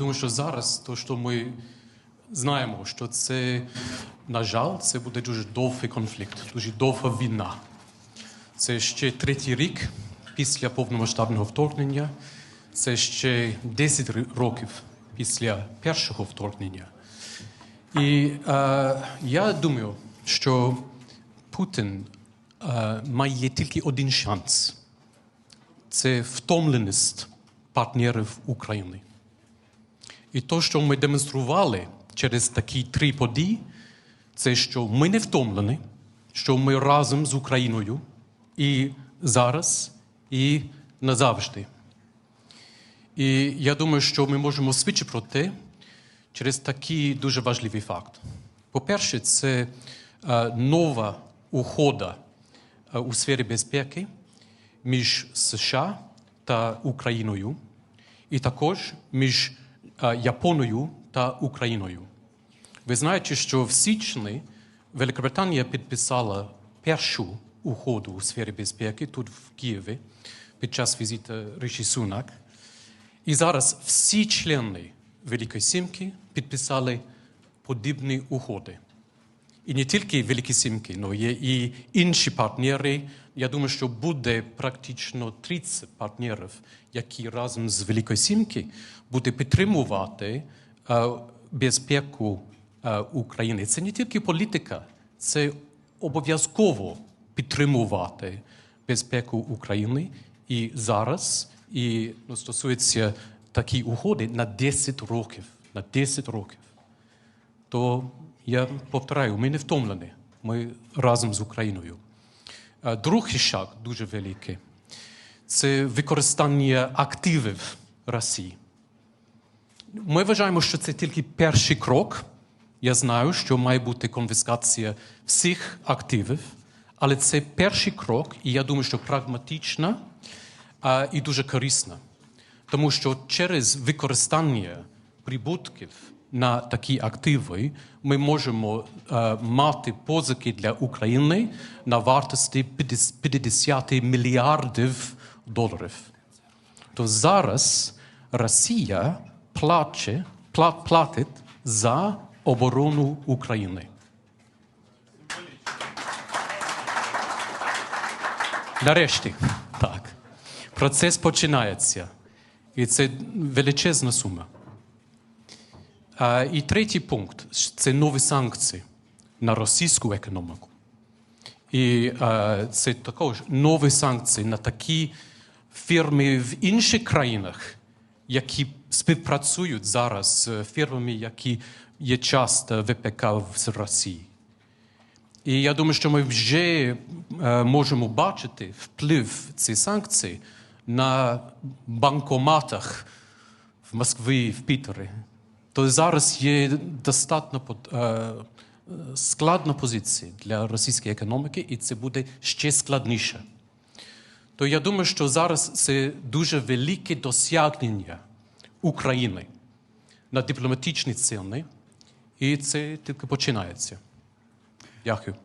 Тому що зараз, то, що ми знаємо, що це, на жаль, це буде дуже довгий конфлікт, дуже довга війна. Це ще третій рік після повномасштабного вторгнення, це ще 10 років після першого вторгнення. І е, я думаю, що Путін е, має тільки один шанс це втомленість партнерів України. І те, що ми демонстрували через такі три події, це що ми не втомлені, що ми разом з Україною і зараз, і назавжди. І я думаю, що ми можемо свідчити про те через такий дуже важливий факт. По-перше, це е, нова угода е, у сфері безпеки між США та Україною, і також між е, Японією та Україною. Ви знаєте, що в січні Великобританія підписала першу угоду у сфері безпеки тут в Києві під час візиту Риші Сунак. І зараз всі члени Великої Сімки підписали подібні угоди. І не тільки Великі Сімки, але є і інші партнери. Я думаю, що буде практично 30 партнерів, які разом з Великої Сімки будуть підтримувати е, безпеку е, України. Це не тільки політика, це обов'язково підтримувати безпеку України і зараз, і ну, стосується такі угоди на 10 років. На 10 років то я повторяю, ми не втомлені. Ми разом з Україною. Другий шаг дуже великий це використання активів Росії. Ми вважаємо, що це тільки перший крок. Я знаю, що має бути конфіскація всіх активів, але це перший крок, і я думаю, що прагматична а, і дуже корисна. Тому що через використання прибутків на такі активи ми можемо е, мати позики для України на вартості 50 мільярдів доларів. То зараз Росія плаче, пла- платить за оборону України. Нарешті, так. Процес починається. І це величезна сума. І третій пункт це нові санкції на російську економіку. І це також нові санкції на такі фірми в інших країнах, які співпрацюють зараз з фірмами, які є часто ВПК в Росії. І я думаю, що ми вже е, можемо бачити вплив цих санкцій на банкоматах в Москві, в Пітері. То зараз є достатньо е, складна позиція для російської економіки, і це буде ще складніше. То я думаю, що зараз це дуже велике досягнення України на дипломатичній ціни, і це тільки починається. Дякую.